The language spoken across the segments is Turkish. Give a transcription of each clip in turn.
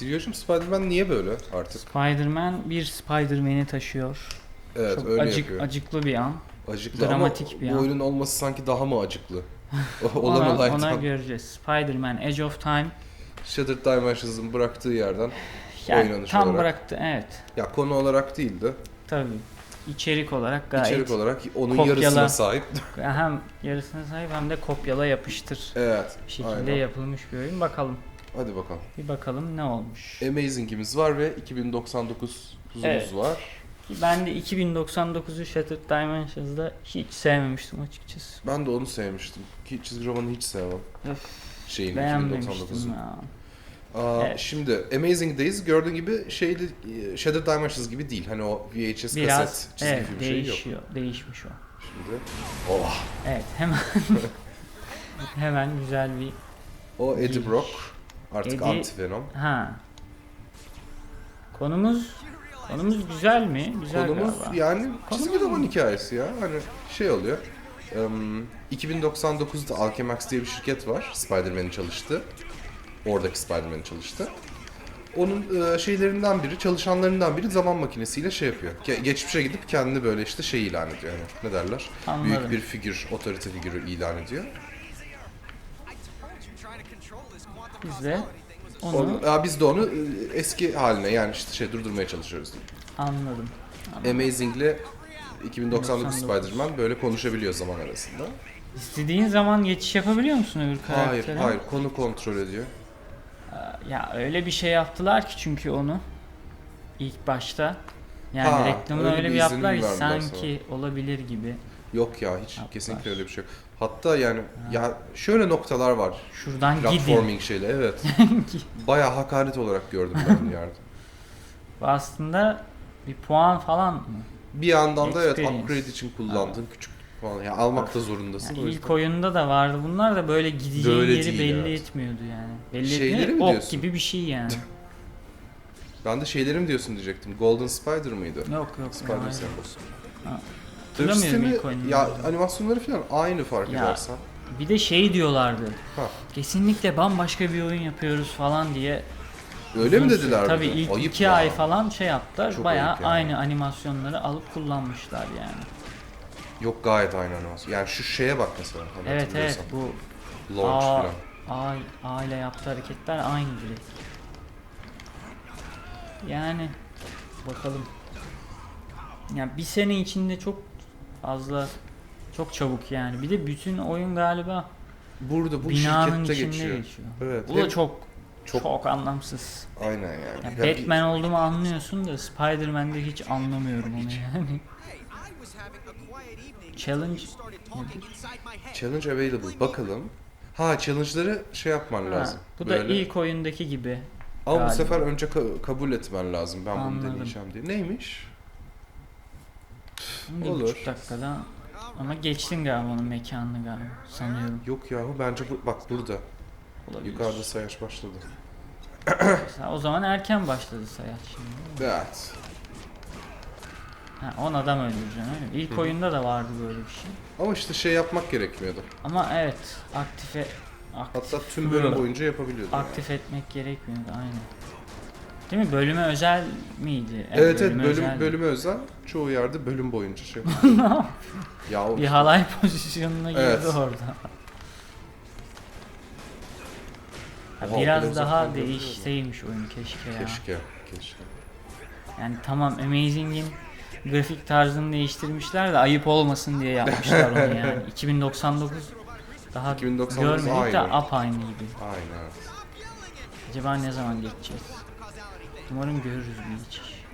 Sirius'um Spider-Man niye böyle artık? Spider-Man bir Spider-Man'i taşıyor. Evet Çok öyle acık, yapıyor. acıklı bir an. Acıklı dramatik ama bir bu an. oyunun olması sanki daha mı acıklı? Olan Ona, ona olaydan. göreceğiz. Spider-Man Edge of Time. Shattered Dimensions'ın bıraktığı yerden Yani Oynanış tam olarak. bıraktı evet. ya konu olarak değildi. Tabii. İçerik olarak gayet içerik olarak onun kopyala. yarısına sahip. hem yarısına sahip hem de kopyala yapıştır evet. şekilde aynen. yapılmış bir oyun. Bakalım. Hadi bakalım. Bir bakalım ne olmuş. Amazing'imiz var ve 2099 uzunumuz Evet. var. Ben de 2099'u Shattered Dimensions'da hiç sevmemiştim açıkçası. Ben de onu sevmiştim. Ki çizgi romanı hiç sevmem. Öf, Şeyin Beğenmemiştim 2099'un. ya. Aa, Evet. Şimdi Amazing'deyiz. Gördüğün gibi şeyli e, Shattered Dimensions gibi değil. Hani o VHS Biraz kaset çizgi evet, film şeyi yok. değişiyor. Değişmiş o. Şimdi oh. Evet hemen hemen güzel bir O Eddie Değiş. Brock. Artık Eddie- anti-venom. ha. Konumuz konumuz güzel mi? Güzel Konumuz galiba. yani çizgi Konumuz- roman hikayesi ya. Hani şey oluyor. em, 2099'da Alchemax diye bir şirket var. Spider-Man'in çalıştığı. Oradaki Spider-Man'in çalıştı. Onun e, şeylerinden biri, çalışanlarından biri zaman makinesiyle şey yapıyor. Ge- geçmişe gidip kendini böyle işte şey ilan ediyor. Yani ne derler? Anladım. Büyük bir figür, otorite figürü ilan ediyor. Biz de onu Onu, ya biz de onu e, eski haline yani işte şey durdurmaya çalışıyoruz. anladım. Amazing'le 2099 99. Spider-Man böyle konuşabiliyor zaman arasında. İstediğin zaman geçiş yapabiliyor musun öbür Hayır, karaktere? hayır. Konu kontrol ediyor. Ya öyle bir şey yaptılar ki çünkü onu ilk başta. Yani Ha, reklamını öyle öyle, bir yaptılar ki sanki olabilir gibi. Yok ya hiç Yaptılar. kesinlikle öyle bir şey yok. Hatta yani ya şöyle noktalar var. Şuradan gidin. Platforming şeyle evet. Bayağı hakaret olarak gördüm ben bir yerde. Bu aslında bir puan falan mı? Bir yandan da evet Experience. upgrade için kullandığın küçük puan. Ya almak da zorundasın. Yani o ilk yüzden. oyunda da vardı bunlar da böyle gideceğin Böyle yeri değil, belli evet. etmiyordu yani. Belli Şeyleri etmiyor, mi ok diyorsun? gibi bir şey yani. Ben de şeylerim diyorsun diyecektim. Golden Spider mıydı? yok yok. Spider hayır. Ha, Dövüş Hatırlamıyorum sistemi ilk oyunu. ya animasyonları falan aynı fark Ya, edersen. Bir de şey diyorlardı. Ha. Kesinlikle bambaşka bir oyun yapıyoruz falan diye. Öyle mi dediler? Tabii bir de? ilk Ayıp iki ya. ay falan şey yaptılar. Çok Bayağı ayıp aynı animasyonları alıp kullanmışlar yani. Yok gayet aynı animasyon. Yani şu şeye bak mesela. Hani Evet evet hatırlıyorsan. bu Launch A, falan. A, A ile yaptığı hareketler aynı direkt. Yani bakalım. Ya bir sene içinde çok fazla çok çabuk yani. Bir de bütün oyun galiba Burada bu binanın şirkette içinde geçiyor. geçiyor. Evet. Bu da çok çok- çok, anlamsız. Aynen yani. Ya Batman olduğumu anlıyorsun da Spider-Man'de hiç anlamıyorum onu yani. Challenge Challenge available. Bakalım. Ha challenge'ları şey yapman Ha, lazım. bu da Böyle. ilk oyundaki gibi. Ama bu galiba. sefer önce ka- kabul etmen lazım. Ben bunu Anladım. deneyeceğim diye. Neymiş? Bir Olur. buçuk dakikada ama geçtin galiba onun mekanını galiba sanıyorum. Yok yahu bence bu, bak burada. Olabilir. Yukarıda sayaç başladı. O zaman erken başladı sayaç şimdi. Evet. Ha, 10 adam öldüreceksin öyle mi? İlk Hı oyunda da vardı böyle bir şey. Ama işte şey yapmak gerekmiyordu. Ama evet aktife aktif, Hatta tüm bölüm boyunca yapabiliyordun. aktif etmek gerekmiyordu aynen. Değil mi? Bölüme özel miydi? Evet evet bölüme bölüm özeldi. bölüme özel. Çoğu yerde bölüm boyunca şey. ya o Bir halay pozisyonuna girdi Evet. orada. Ha, Oha, biraz biraz daha uzaktan değişseymiş oyun keşke ya. keşke keşke. Yani tamam Amazing'in grafik tarzını değiştirmişler de ayıp olmasın diye yapmışlar onu yani. 2099 daha 2099 görmedik de aynı. apaynı gibi. Aynen evet. Acaba ne zaman geçeceğiz? Umarım görürüz bir geçiş.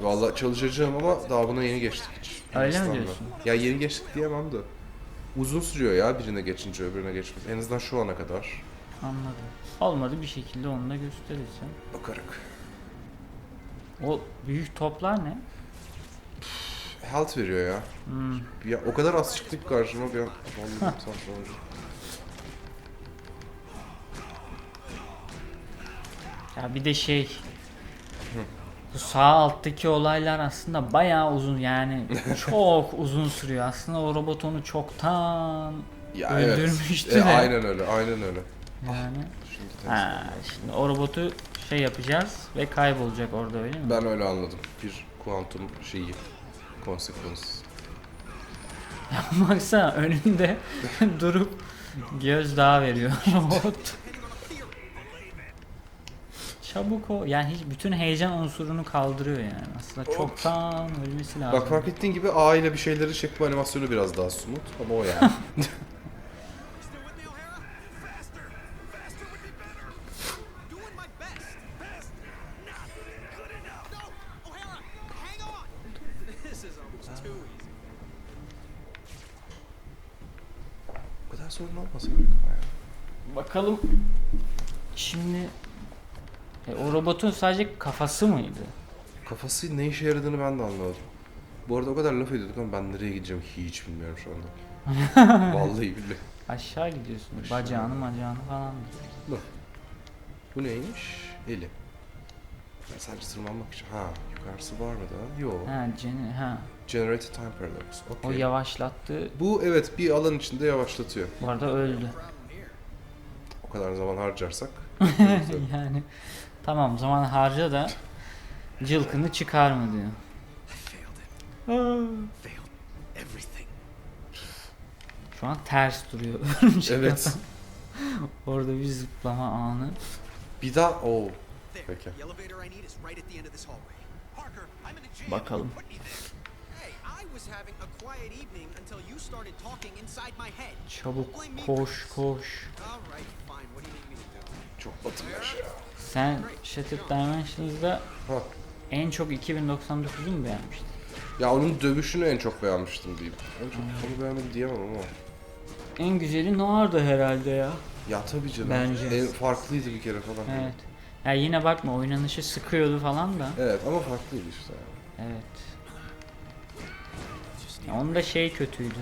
Valla çalışacağım ama daha buna yeni geçtik hiç. Öyle mi diyorsun? Ya yeni geçtik diyemem de. Uzun sürüyor ya birine geçince öbürüne geçmesi. En azından şu ana kadar. Anladım. Olmadı bir şekilde onu da gösterirsen. Bakarak. O büyük toplar ne? Health veriyor ya. Hmm. Ya o kadar az çıktı ki karşıma bir an. Vallahi saçmaladım. Ya bir de şey bu sağ alttaki olaylar aslında bayağı uzun yani çok uzun sürüyor. Aslında o robot onu çoktan Ya Öldürmüştü evet. de. E, aynen öyle, aynen öyle. Yani. Şimdi Ha, şimdi o robotu şey yapacağız ve kaybolacak orada öyle mi? Ben öyle anladım. Bir kuantum şeyi. Consequence. Baksana önünde durup gözdağı veriyor robot. Çabuk o. Yani hiç bütün heyecan unsurunu kaldırıyor yani. Aslında Hop. çoktan ölmesi lazım. Bak fark ettiğin gibi A ile bir şeyleri çekme animasyonu biraz daha smooth ama o yani. Doing my best. No, O'Hara, hang on. This is almost too easy. o kadar sorun ya. Bakalım. Şimdi e, o robotun sadece kafası mıydı? Kafası ne işe yaradığını ben de anlamadım. Bu arada o kadar laf ediyorduk ama ben nereye gideceğim hiç bilmiyorum şu anda. Vallahi billahi. Aşağı gidiyorsun. Aşağı. Bacağını macağını falan. Bu neymiş? Eli. Ben sadece tırmanmak için. Ha yukarısı var mı da? Yok. Ha, cene, ha. Generated time paradox. O Okey. yavaşlattı. Bu evet bir alan içinde yavaşlatıyor. Bu arada öldü. O kadar zaman harcarsak. yani tamam zaman harca da cılkını çıkarma diyor. Failed everything. Şu an ters duruyor. örümcek evet. adam. Orada bir zıplama anı. Bir daha o. Peki. Bakalım. Çabuk koş koş. Çok batırmış ya. Sen Shattered Dimensions'da Ha. en çok 2099'u mu beğenmiştin? Ya onun dövüşünü en çok beğenmiştim diyeyim. En çok onu beğenmedim diyemem ama. En güzeli Noir'dı herhalde ya. Ya tabii canım. Bence. En farklıydı bir kere falan. Evet. Ya yine bakma oynanışı sıkıyordu falan da. Evet ama farklıydı işte. Evet. Ya onda şey kötüydü.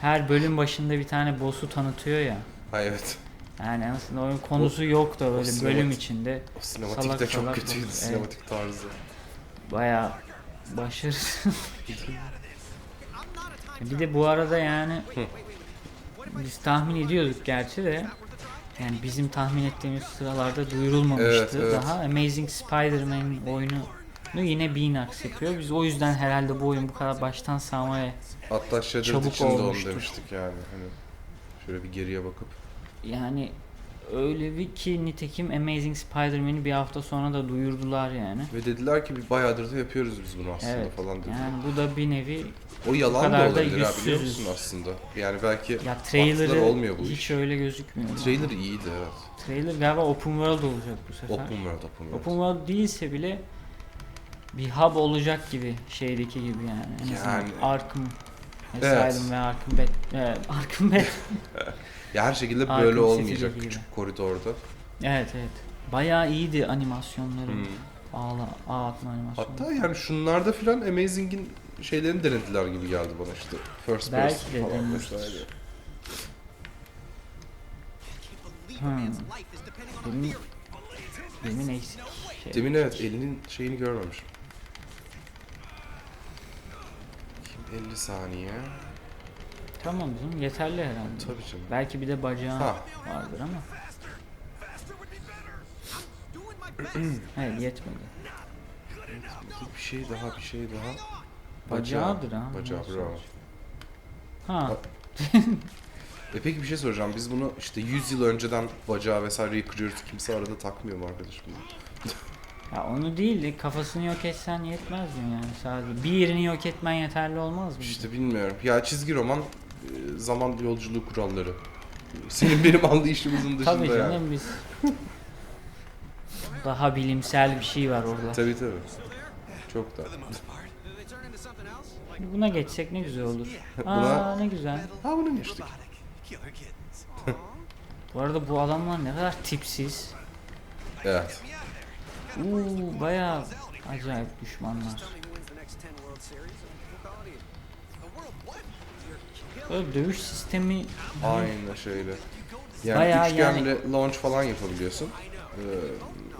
Her bölüm başında bir tane boss'u tanıtıyor ya. Ha evet. Yani aslında oyun konusu yok da böyle bölüm içinde O sinematik Salak de çok salak kötüydü. evet. Sinematik tarzı. bayağı başarısız. Bir de bu arada yani biz tahmin ediyorduk gerçi de yani bizim tahmin ettiğimiz sıralarda duyurulmamıştı Evet, evet. daha. Amazing Spider-Man oyunu yine Beanox yapıyor. Biz o yüzden herhalde bu oyun bu kadar baştan sağmaya Hatta Shattered Çabuk için de onu olmuştur. demiştik yani. Hani şöyle bir geriye bakıp. yani öyle bir ki nitekim Amazing Spider-Man'i bir hafta sonra da duyurdular yani. Ve dediler ki bir bayağıdır da yapıyoruz biz bunu aslında Evet. falan dediler. Yani bu da bir nevi o yalan kadar da da olabilir ha biliyor yüzsüzüz. musun aslında? Yani belki ya trailer'ı olmuyor bu hiç iş. öyle gözükmüyor. trailer iyiydi evet. Trailer galiba open world olacak bu sefer. Open world, open world. Open world değilse bile bir hub olacak gibi şeydeki gibi yani. En Yani- Arkham Evet. Asylum ve Arkham Bat e, Arkham Bat. Ya her şekilde Arkham böyle olmayacak gibi. küçük koridorda. evet evet. Bayağı iyiydi animasyonları. Hmm. Ağla, ağ atma animasyonu. Hatta yani şunlarda filan Amazing'in şeylerini denediler gibi geldi bana işte. First Belki person de falan man's Hmm. a Demin, demin eksik şey. Demin evet elinin şeyini görmemişim. Kim 50 saniye. Tamam canım yeterli herhalde. Tabii canım. Belki bir de bacağı Ha. vardır ama. Best. Evet yetmedi. Bir şey daha bir şey daha. Bacağıdır ha. Bacağı bravo. Ha. E peki bir şey soracağım. Biz bunu işte 100 yıl önceden bacağı vesaireyi kırıyoruz. Kimse arada takmıyor mu arkadaşım? Ya onu değil de kafasını yok etsen yetmez mi yani sadece? Bir yerini yok etmen yeterli olmaz mı? İşte bilmiyorum. Ya çizgi roman e, zaman yolculuğu kuralları. Senin benim anlayışımızın dışında Tabii yani. canım biz daha bilimsel bir şey var orada. Tabii tabii. Çok da. Buna geçsek ne güzel olur. Buna- Aa ne güzel. Ha bunu geçtik. Bu arada bu adamlar ne kadar tipsiz. Evet. Uuu bayağı acayip düşmanlar. Tell me who wins the next 10 World Series and we'll call it even. A world what? You're killing. Böyle dövüş sistemi Aynı şeyle. Yani Bayağı üçgenle launch falan yapabiliyorsun. Ee,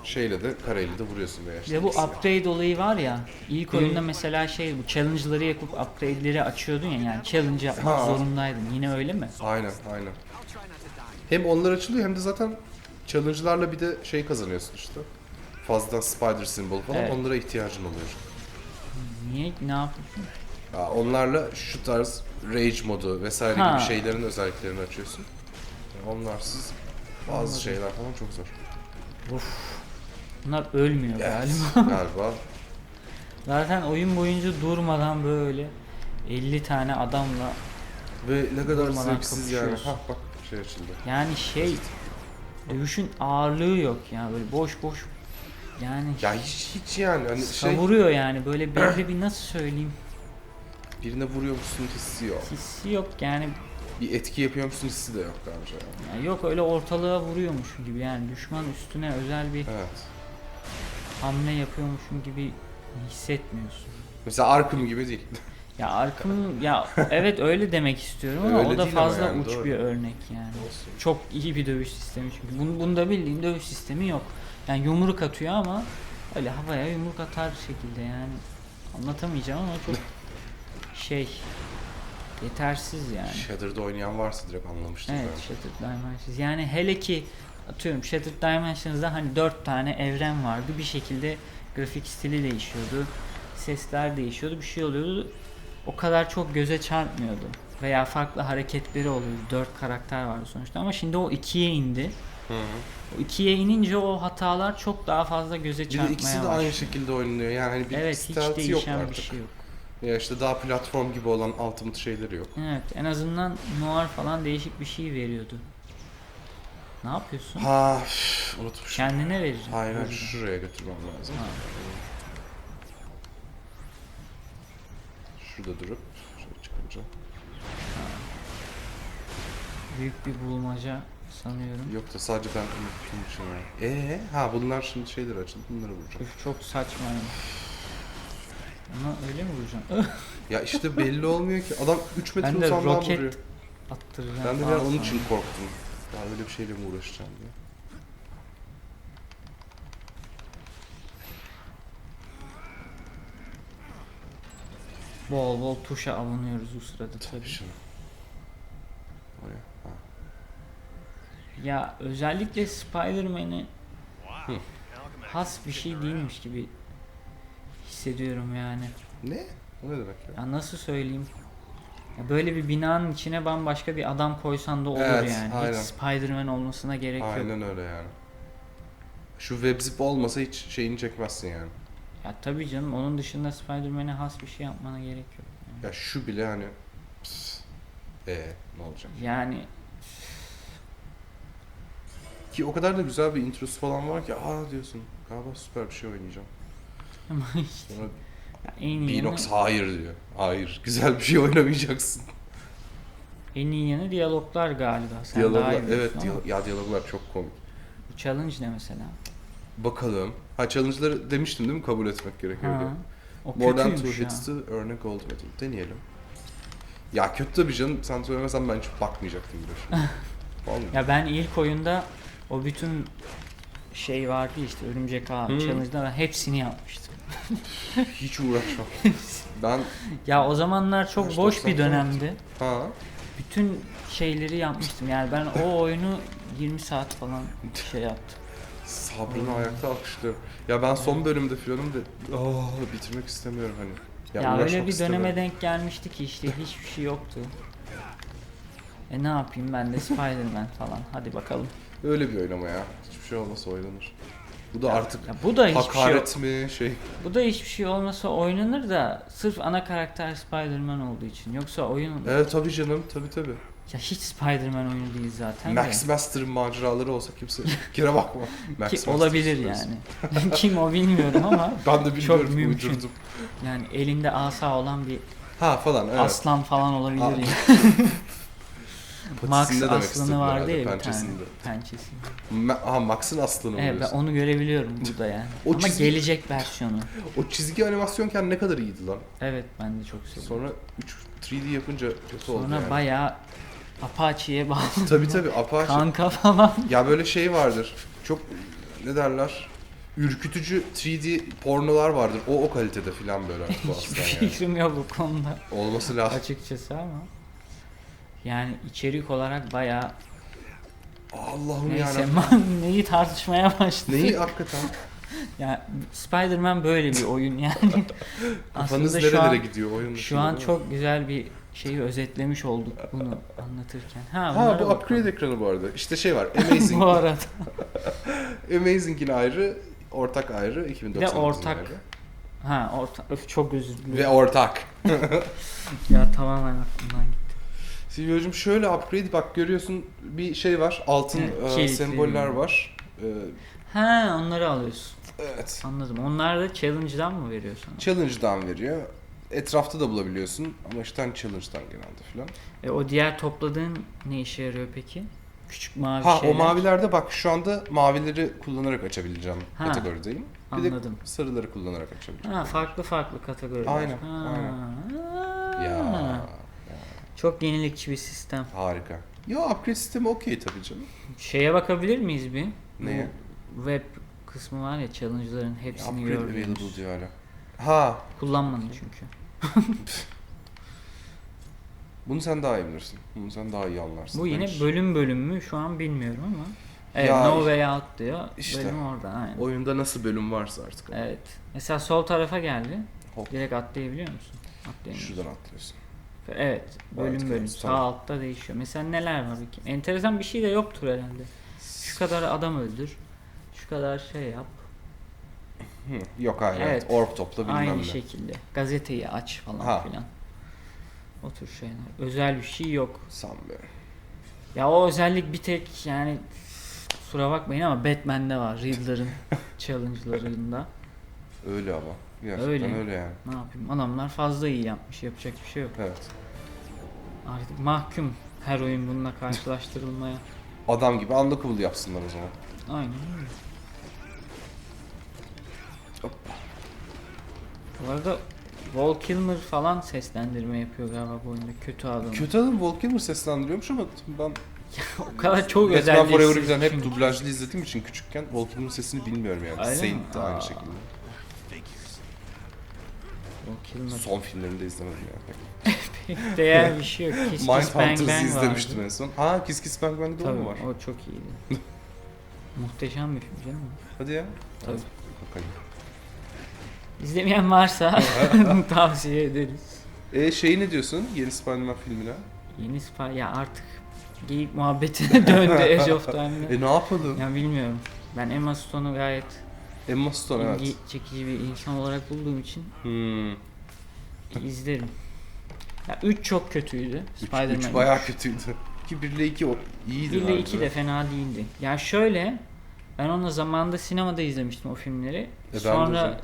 şeyle de kareyle de vuruyorsun veya işte de bu ikisini. upgrade olayı var ya. ilk oyunda mesela şey bu challenge'ları yapıp upgrade'leri açıyordun ya yani challenge yapmak Ha. zorundaydın. Yine öyle mi? Aynen aynen. Hem onlar açılıyor hem de zaten challenge'larla bir de şey kazanıyorsun işte. Fazladan spider symbol falan Evet. onlara ihtiyacın oluyor. Niye? Ne yapıyorsun? Ya onlarla şu tarz rage modu vesaire Ha. gibi şeylerin özelliklerini açıyorsun. Yani onlarsız bazı şeyler falan çok zor. Bunlar ölmüyor Evet, galiba. galiba. Zaten oyun boyunca durmadan böyle 50 tane adamla Ve ne kadar Durmadan zevksiz yani. kapışıyorsun. Hah bak şey açıldı. yani şey dövüşün ağırlığı yok ya böyle boş boş yani Ya hiç, hiç yani hani şey savuruyor yani böyle belli bir nasıl söyleyeyim birine vuruyormuşsun hissi yok. hissi yok yani Bir etki yapıyormuşsun hissi de yok bence. yani. Ya yok öyle ortalığa vuruyormuş gibi yani düşman üstüne özel bir Evet. hamle yapıyormuşum gibi hissetmiyorsun. Mesela Arkham gibi değil. Ya Arkham ya evet öyle demek istiyorum ama Öyle o da değil ama fazla yani, uç doğru. bir örnek yani. Olsun. Çok iyi bir dövüş sistemi çünkü. Bun, bunda bildiğin dövüş sistemi yok. Yani yumruk atıyor ama öyle havaya yumruk atar şekilde yani. Anlatamayacağım ama çok şey yetersiz yani. Shatter'da oynayan varsa direkt anlamıştır Evet bence. Shattered Dimensions. Yani hele ki atıyorum Shattered Dimensions'da hani dört tane evren vardı. Bir şekilde grafik stili değişiyordu. Sesler değişiyordu. Bir şey oluyordu. O kadar çok göze çarpmıyordu. Veya farklı hareketleri oluyordu. Dört karakter vardı sonuçta ama şimdi o ikiye indi. Hı ikiye inince o hatalar çok daha fazla göze çarpmaya ikisi de başlıyor. aynı şekilde oynanıyor. Yani hani bir Evet hiç stealth'i yok değişen bir artık. şey yok. Ya işte daha platform gibi olan ultimate şeyleri yok. Evet en azından noir falan değişik bir şey veriyordu. Ne yapıyorsun? Ha üf, unutmuşum. Kendine vereceğim. Hayır hayır şuraya götürmem lazım. Ha. Şurada durup şöyle çıkınca. Büyük bir bulmaca sanıyorum. Yok da sadece ben unuttuğum için yani. Eee ha bunlar şimdi şeyler açıldı bunları vuracağım. Üf, çok saçma yani. Ama öyle mi vuracağım? ya işte belli olmuyor ki adam 3 metre Ben uzamdan roket vuruyor. Attıracağım. Ben de bir falan an onun için korktum. Ya öyle bir şeyle mi uğraşacağım diye. Bol bol tuşa alınıyoruz bu sırada tabii. Tabii şimdi. Oraya. Ha. Ya özellikle Spider-Man'i has bir şey değilmiş gibi hissediyorum yani. Ne? O ne demek ya? Ya nasıl söyleyeyim? Ya böyle bir binanın içine bambaşka bir adam koysan da olur Evet, yani. aynen. Hiç Spider-Man olmasına gerek yok. Aynen öyle yani. Şu web zip olmasa hiç şeyini çekmezsin yani. Ya tabii canım onun dışında Spider-Man'e has bir şey yapmana gerek yok. Yani. Ya şu bile hani pıs, ee, ne olacak? Yani Ki o kadar da güzel bir introsu falan var ki aa diyorsun galiba süper bir şey oynayacağım. ama işte Sonra en iyi yanı, Binox hayır diyor. Hayır güzel bir şey oynamayacaksın. en iyi yanı diyaloglar galiba. Sen Diyaloglar evet ama diyalog, ya diyaloglar çok komik. Challenge ne mesela? Bakalım. Ha challenge'ları demiştim değil mi kabul etmek gerekiyor Ha. diye. O More than two kötüymüş ya. hits to earn a gold medal. Deneyelim. Ya kötü tabii canım. Sen söylemesen ben hiç bakmayacaktım bile şimdi. Ya ben ilk oyunda o bütün şey vardı ya işte örümcek ağ Hmm. challenge'da ben hepsini yapmıştım. Hiç uğraşmam. ben Ya o zamanlar çok boş 90 bir dönemdi. ha Bütün şeyleri yapmıştım. Yani ben o oyunu 20 saat falan şey yaptım. sabrını ayakta alkışlıyorum. Ya ben son bölümde filanım da oh, bitirmek istemiyorum hani. Ya, öyle uğraşmak bir döneme denk gelmişti ki işte hiçbir şey yoktu. E ne yapayım ben de Spider-Man falan. Hadi bakalım. Öyle bir oynama ya. Hiçbir şey olmasa oynanır. Bu da artık ya bu da hiçbir şey hakaret mi şey. Bu da hiçbir şey olmasa oynanır da sırf ana karakter Spider-Man olduğu için. Yoksa oyun Evet tabii canım tabii tabii. ya hiç Spider-Man oyunu değil zaten Max de. Master'ın maceraları olsa kimse kire bakma. Max Ki Master olabilir yani. Kim o bilmiyorum ama Ben de bilmiyorum Çok mümkün. uydurdum. yani elinde asa olan bir Ha falan evet. aslan falan olabilir Aa, yani. Max demek aslanı vardı ya bir tane. Pençesi. Ma- Aha Max'ın aslanı Evet ben oluyorsun. onu görebiliyorum burada yani. O Ama çizgi- gelecek versiyonu. O çizgi animasyonken ne kadar iyiydi lan. Evet ben de çok seviyorum. Sonra 3 3D yapınca kötü oldu Sonra yani. bayağı Apache'ye bağlı. Tabii tabii Apache. Kanka falan. Ya böyle şey vardır. Çok ne derler? ürkütücü 3D pornolar vardır. O o kalitede filan böyle Hiçbir Atlas'tan yani. fikrim yok bu konuda Olması lazım. açıkçası ama. Yani içerik olarak bayağı Allah'ım neyse yarabbim. man- neyi tartışmaya başladık. Neyi hakikaten? Ya Spider-Man böyle bir oyun yani. Kafanız Aslında şu nerelere an, gidiyor oyun şu dışında, an değil mi? çok güzel bir şeyi özetlemiş olduk bunu anlatırken. Ha, Ha bunlara bu bakalım. upgrade ekranı bu arada. İşte şey var. Amazing. bu arada. Amazing'in ayrı, ortak ayrı, 2099'un ortak. ayrı. Ha orta öf, çok özür dilerim. Ve ortak. Ya tamamen aklımdan gitti. Silvio'cum şöyle upgrade bak görüyorsun bir şey var. Altın Evet, e, kilitli. semboller var. E, Ha onları alıyorsun. evet. Anladım. Onlar da challenge'dan mı veriyor sana? Challenge'dan veriyor. Etrafta da bulabiliyorsun ama işte hani challenge'dan genelde filan. E, o diğer topladığın ne işe yarıyor peki? Küçük mavi Ha şeyler. o mavilerde bak şu anda mavileri kullanarak açabileceğim Ha, kategorideyim. Bir de anladım. sarıları kullanarak açabileceğim. Ha farklı farklı kategoriler. Aynen, Ha. Ya, Ha. Çok yenilikçi bir sistem. harika. Ya upgrade sistemi okey tabii canım. Şeye bakabilir miyiz bir? Neye? Bu web kısmı var ya challenge'ların hepsini Upgrade gördüğümüz. available diyor hala. Ha Kullanmadım çünkü. bunu sen daha iyi bilirsin. Bunu sen daha iyi anlarsın. Bu yine hiç- bölüm bölüm mü şu an bilmiyorum ama. Evet Ya No Way Out diyor. işte. Bölüm orada aynen. Oyunda nasıl bölüm varsa artık. Evet. Mesela sol tarafa geldi. Hop. Direkt atlayabiliyor musun? Atlayamıyorsun. Şuradan atlıyorsun. Evet. Bölüm bölüm. Sağ altta değişiyor. Mesela neler var bakayım. Enteresan bir şey de yoktur herhalde. Şu kadar adam öldür. Şu kadar şey yap. Hı, yok hayır evet. Evet. Topla bilmem Aynı ne. şekilde. Gazeteyi aç falan Ha. filan. O tür şeyler. Özel bir şey yok. Sanmıyorum. Ya o özellik bir tek yani kusura bakmayın ama Batman'de var. Riddler'ın challenge'larında. Öyle ama. Gerçekten öyle, Öyle. yani. Ne yapayım? Adamlar fazla iyi yapmış. Yapacak bir şey yok. Evet. Artık mahkum her oyun bununla karşılaştırılmaya. Adam gibi unlockable yapsınlar o zaman. Aynen öyle. Bu arada Val Kilmer falan seslendirme yapıyor galiba bu oyunda. Kötü adam. Kötü adam Volkilmer seslendiriyormuş ama ben o kadar çok Batman özelliksiz. Forever'ı hep çünkü. dublajlı izlediğim için küçükken Volkilmer'ın sesini bilmiyorum yani. Öyle mi? Saint de aynı Aa. şekilde. Kilmer Son filmlerini de izlemedim yani. pek değer bir şey yok. Kiss Kiss Bang Bang izlemiştim vardı. en son. Ha Kiss Kiss Bang Bang'de o Tabii mu var? o çok iyiydi. Muhteşem bir film canım. Hadi ya. Tabii. Bakalım. İzlemeyen varsa tavsiye ederiz. E şey ne diyorsun yeni Spider-Man filmine? Yeni Spy ya artık geyik muhabbetine döndü Age of Time'da. E ne yapalım? Ya bilmiyorum. Ben Emma Stone'u gayet Emma Stone evet. ilgi çekici bir insan olarak bulduğum için Hmm. izlerim. Ya 3 çok kötüydü. 3 Spider-Man. bayağı kötüydü. 2 1 ile 2 o iyiydi 1 ile bence. 2 de fena değildi. Ya şöyle ben onu zamanında sinemada izlemiştim o filmleri. E ben de Sonra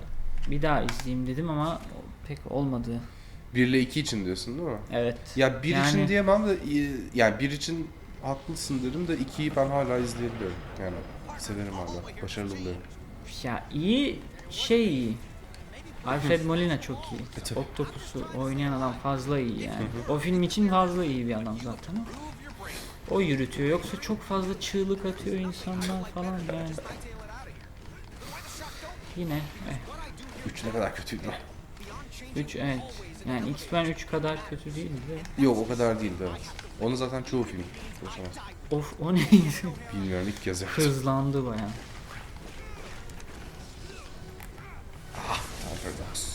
bir daha izleyeyim dedim ama pek olmadı. 1 ile 2 için diyorsun değil mi? Evet. Ya 1 Yani- için diyemem de yani 1 için haklısın derim de 2'yi ben hala izleyebiliyorum. Yani severim hala. Başarılı buluyorum. Ya iyi şey iyi. Alfred Molina çok iyi. E. Octopus'u oynayan adam fazla iyi yani. O film için fazla iyi bir adam zaten. O yürütüyor. Yoksa çok fazla çığlık atıyor insanlar falan yani. Yine eh, 3 ne kadar kötüydü. 3 evet. Yani X-Men 3 kadar kötü değil de. Yok o kadar değildi evet. Onu zaten çoğu film yaşamaz. Of o neydi? Bilmiyorum ilk kez yaptım. Hızlandı baya. Paradox.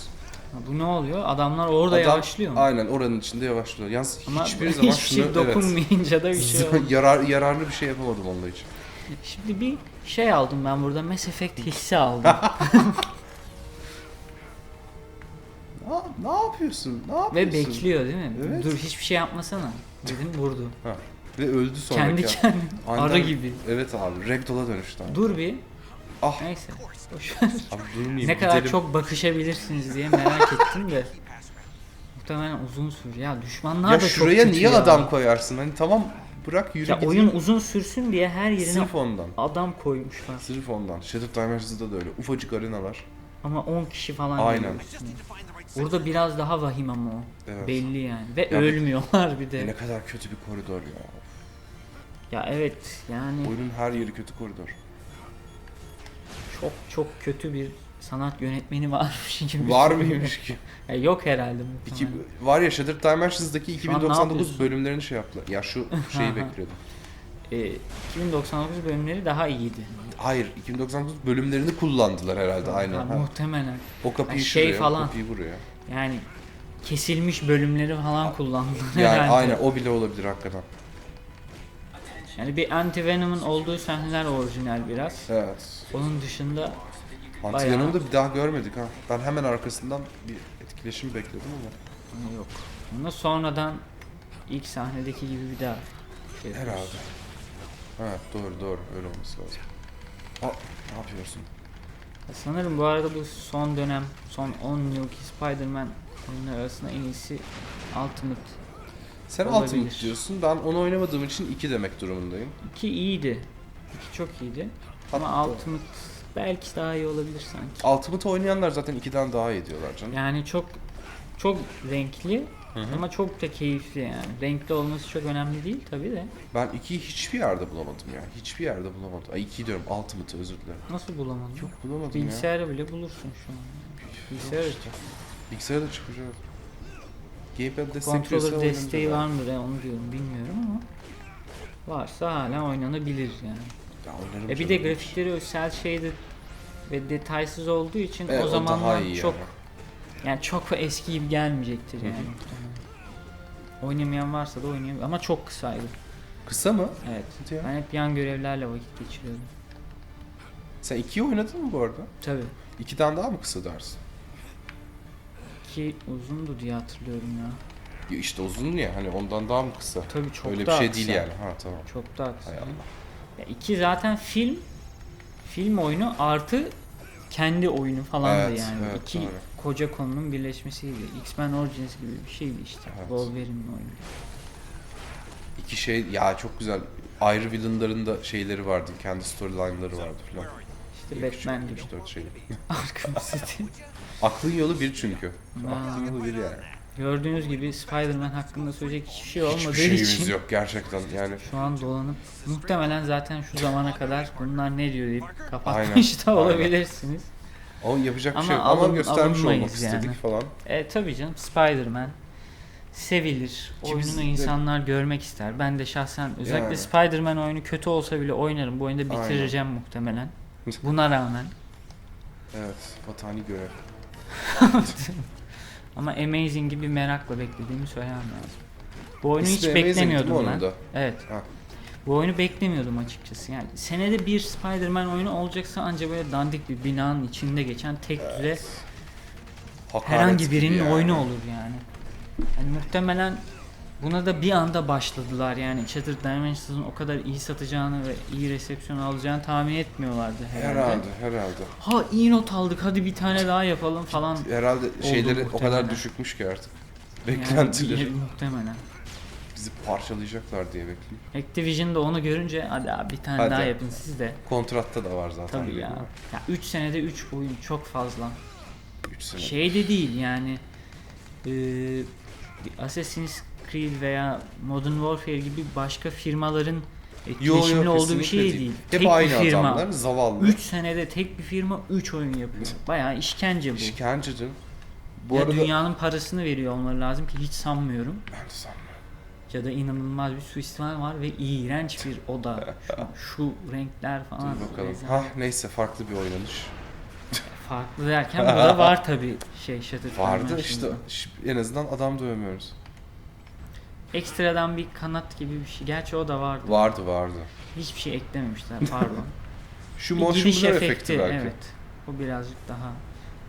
Ha, Bu ne oluyor? Adamlar orada Adam- yavaşlıyor mu? Aynen oranın içinde yavaşlıyor. Yalnız Ama hiçbir zaman hiçbir şey dokunmayınca da bir şey oldu. evet, yarar, yararlı bir şey yapamadım onunla hiç. Şimdi bir şey aldım ben burada. Mass Effect hissi aldım. Ne, ne yapıyorsun? Ne yapıyorsun? Ve bekliyor değil mi? Evet. Dur hiçbir şey yapmasana. Dedim vurdu. Ha. Ve öldü sonra. Kendi kendine. Arı gibi. Evet abi. Ragdoll'a dönüştü abi. Dur bir. Ah. Neyse. Boş ver. Abi durmayayım. ne kadar gidelim. çok bakışabilirsiniz diye merak ettim de. Muhtemelen uzun sür. Ya düşmanlar Ya da şuraya çok kötü niye ya. adam koyarsın? Hani tamam bırak yürü Ya git. oyun uzun sürsün diye her yerine Sırf ondan. adam koymuşlar. Sırf ondan. Shattered Dimensions'da da öyle. Ufacık arenalar. Ama 10 kişi falan Aynen. Burada biraz daha vahim ama o. Evet. Belli yani. Ve Ya bu- ölmüyorlar bir de. Ne kadar kötü bir koridor ya. Ya evet yani Oyunun her yeri kötü koridor. Çok çok kötü bir sanat yönetmeni varmış gibi. Var mıymış ki? Ya yok herhalde İki, muhtemelen. var ya Şu an ne 2099 yapıyorsun? bölümlerini şey yaptılar. Ya şu şeyi bekliyordum. Ee, 2099 bölümleri daha iyiydi. Hayır 2099 bölümlerini kullandılar herhalde aynen. Ha, Ha. muhtemelen. O kapıyı Yani şey şuraya, falan. o kapıyı buraya. Yani kesilmiş bölümleri falan kullandılar Yani herhalde. aynen o bile olabilir hakikaten. Yani bir Anti-Venom'un olduğu sahneler orijinal biraz. Evet. Onun dışında Antivenom'u da bir daha görmedik ha. Ben hemen arkasından bir etkileşim bekledim ama. yok. Ama sonradan ilk sahnedeki gibi bir daha şey Herhalde. Evet doğru doğru öyle olması lazım. Aa, ne yapıyorsun? Sanırım bu arada bu son dönem, son 10 yılki Spider-Man oyunları arasında en iyisi Ultimate. Sen Olabilir. Ultimate diyorsun. Ben onu oynamadığım için 2 demek durumundayım. 2 iyiydi. 2 çok iyiydi. Ama Ultimate belki daha iyi olabilir sanki. Ultimate oynayanlar zaten 2'den daha iyi diyorlar canım. Yani çok çok renkli Hı hı. ama çok da keyifli yani. Renkli olması çok önemli değil tabi de. Ben 2'yi hiçbir yerde bulamadım ya. Hiçbir yerde bulamadım. Ay 2'yi diyorum Ultimate özür dilerim. Nasıl bulamadın? Yok bulamadım ya. Bilgisayarda bile bulursun şu an. Bilgisayar Yok işte. Bilgisayara da çıkacak. Gamepad destekliyorsa Controller desteği var mı ya onu diyorum bilmiyorum ama varsa hala oynanabilir yani. Ya oynarım E bir canım. de grafikleri özel shaded ve detaysız olduğu için Evet, o o daha zamanlar iyi çok yani. yani çok eski gibi gelmeyecektir yani. Oynamayan varsa da oynayabilir ama çok kısaydı. Kısa mı? Evet. Hadi ya. Ben hep yan görevlerle vakit geçiriyordum. Sen 2'yi oynadın mı bu arada? Tabi. 2'den daha mı kısa dersin? Ki uzundu diye hatırlıyorum ya. Ya işte uzun ya hani ondan daha mı kısa? Tabii çok Öyle bir daha şey kısa. değil yani. Ha tamam. Çok daha kısa. Hay Allah. Ya iki zaten film film oyunu artı kendi oyunu falandı Evet, yani. evet, İki doğru. koca konunun birleşmesiydi. X-Men Origins gibi bir şeydi işte. Evet. Wolverine'in oyunu. İki şey ya çok güzel. Ayrı villainların da şeyleri vardı. Kendi storyline'ları vardı falan. İşte Batman gibi. 3-4 şey. Arkham City. Aklın yolu bir çünkü. Aa. Aklın yolu bir yani. Gördüğünüz gibi Spider-Man hakkında söyleyecek hiçbir şey olmadığı Hiçbir şeyimiz için yok gerçekten yani. şu an dolanıp muhtemelen zaten şu zamana kadar bunlar ne diyor deyip Aynen, kapatmış da aynen. olabilirsiniz. O yapacak bir Ama şey yok. Ama alın- göstermiş alınmayız olmak istedik yani. falan. E tabii canım Spider-Man sevilir. Ki biz Oyununu de- insanlar görmek ister. Ben de şahsen özellikle Yani. Spider-Man oyunu kötü olsa bile oynarım. Bu oyunu da bitireceğim muhtemelen. Buna rağmen. Evet, vatani görev. Ama Amazing gibi merakla beklediğimi söylemem lazım. Bu oyunu İsmi hiç Amazing değil mi beklemiyordum onun ben. da? Evet. Ha. Bu oyunu beklemiyordum açıkçası. Yani senede bir Spider-Man oyunu olacaksa ancak böyle dandik bir binanın içinde geçen tek düze Hakaret herhangi gibi birinin yani. oyunu olur yani. Yani muhtemelen buna da bir anda başladılar yani Shattered Dimensions'ın o kadar iyi satacağını ve iyi resepsiyon alacağını tahmin etmiyorlardı herhalde. Herhalde, herhalde. Ha iyi not aldık hadi bir tane daha yapalım falan. Herhalde şeyleri o muhtemelen. kadar düşükmüş ki artık. Yani Beklentileri bir- muhtemelen. bizi parçalayacaklar diye bekliyor. Activision da onu görünce hadi abi bir tane Hadi. daha yapın siz de. Kontratta da var zaten. Tabii ya. Ya 3 senede 3 oyun çok fazla. 3 sene. Şey de değil yani. Bir Assassin's Creed veya Modern Warfare gibi başka firmaların yo, etkileşimli olduğu bir şey değil. Hep tek aynı bir firma. adamlar, zavallı. 3 senede tek bir firma 3 oyun yapıyor. Bayağı işkence bu. İşkence canım. Bu ya arada dünyanın parasını veriyor olmaları lazım ki hiç sanmıyorum. ben de sanmıyorum. Ya da inanılmaz bir suistimal var ve iğrenç bir oda. Şu, şu renkler falan. Dur bakalım. Ha neyse farklı bir oynanış. Farklı derken burada var tabi şey Shattered Vardı işte en azından adam dövmüyoruz. Ekstradan bir kanat gibi bir şey. Gerçi o da vardı. Vardı vardı. Hiçbir şey eklememişler pardon. Şu bir motion giriş blur efekti, efekti belki. evet. O birazcık daha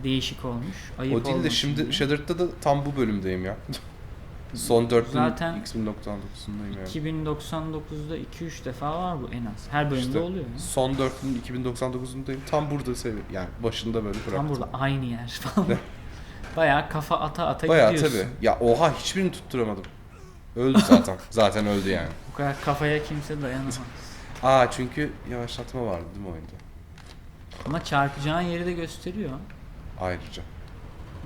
değişik olmuş. Ayıp O değil de şimdi diye. Shattered'da da tam bu bölümdeyim ya. Son 4'ün Zaten X1099'undayım yani. 2099'da 2-3 defa var bu en az. Her bölümde İşte oluyor. ya. Son 4'ün 2099'undayım. Tam burada seviyorum. Yani başında böyle bıraktım. Tam burada aynı yer falan. Bayağı kafa ata ata Bayağı gidiyorsun. tabii. Ya oha hiçbirini tutturamadım. Öldü zaten. zaten öldü yani. Bu kadar kafaya kimse dayanamaz. Aa çünkü yavaşlatma vardı değil mi oyunda? Ama çarpacağın yeri de gösteriyor. Ayrıca.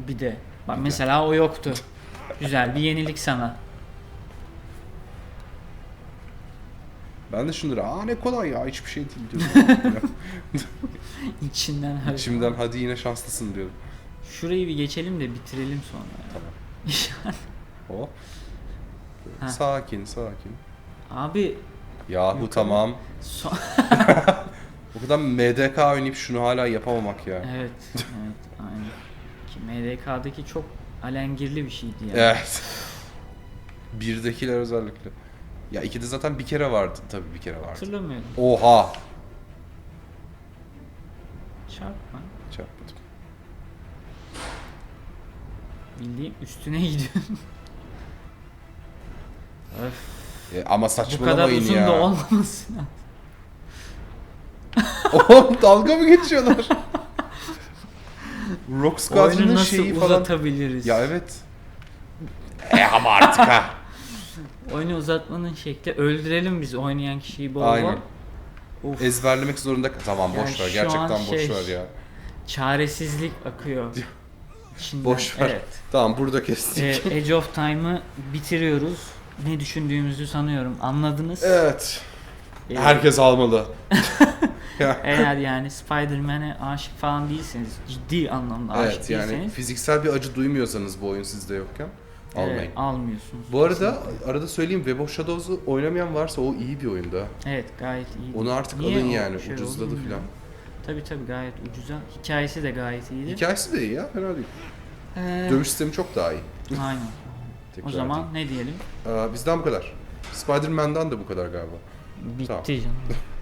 Bir de. Bak Bir de. mesela o yoktu. Güzel bir yenilik sana. Ben de şunları aa ne kolay ya hiçbir şey değil diyorum. İçinden her İçimden hadi yine şanslısın diyorum. Şurayı bir geçelim de bitirelim sonra. ya. Tamam. Hop. Sakin sakin. Abi Yahu Yukarı- tamam. so- O kadar MDK oynayıp şunu hala yapamamak ya. evet, evet, aynen. Ki MDK'daki çok alengirli bir şeydi yani. Evet. Birdekiler özellikle. Ya ikide zaten bir kere vardı. Tabii bir kere vardı. Hatırlamıyorum. Oha. Çarpma. Çarpmadım. Bildiğin üstüne gidiyorum. Öf. E, ama Bu kadar saçmalamayın uzun ya. da olmaması lazım. Oğlum dalga mı geçiyorlar? Rock Squadron'ın şeyi falan. uzatabiliriz? Ya evet. E ama artık ha. Oyunu uzatmanın şekli öldürelim biz oynayan kişiyi bol Aynen. bol. Of, Ezberlemek zorunda. Tamam Yani boş ver. Gerçekten boş şey- ver ya. çaresizlik akıyor. İçinden. Boş ver. Evet. Tamam burada kestik. Ee, Edge of Time'ı bitiriyoruz. Ne düşündüğümüzü sanıyorum anladınız. evet. Ee, Herkes almalı. Eğer yani Spider-Man'e aşık falan değilseniz, ciddi anlamda aşık Evet yani değilseniz fiziksel bir acı duymuyorsanız bu oyun sizde yokken almayın. evet, almıyorsunuz. Bu arada arada söyleyeyim Web of Shadows'u oynamayan varsa o iyi bir oyunda. Evet gayet iyi. Onu artık Niye alın yani şey ucuzladı filan. Tabi tabi gayet ucuza. Hikayesi de gayet iyiydi. Hikayesi de iyi ya fena değil. Ee, Dövüş sistemi çok daha iyi. Aynen. Tekrar O zaman ne diyelim? edeyim. Aa, bizden bu kadar. Spider-Man'dan da bu kadar galiba. Bitti Tamam. canım.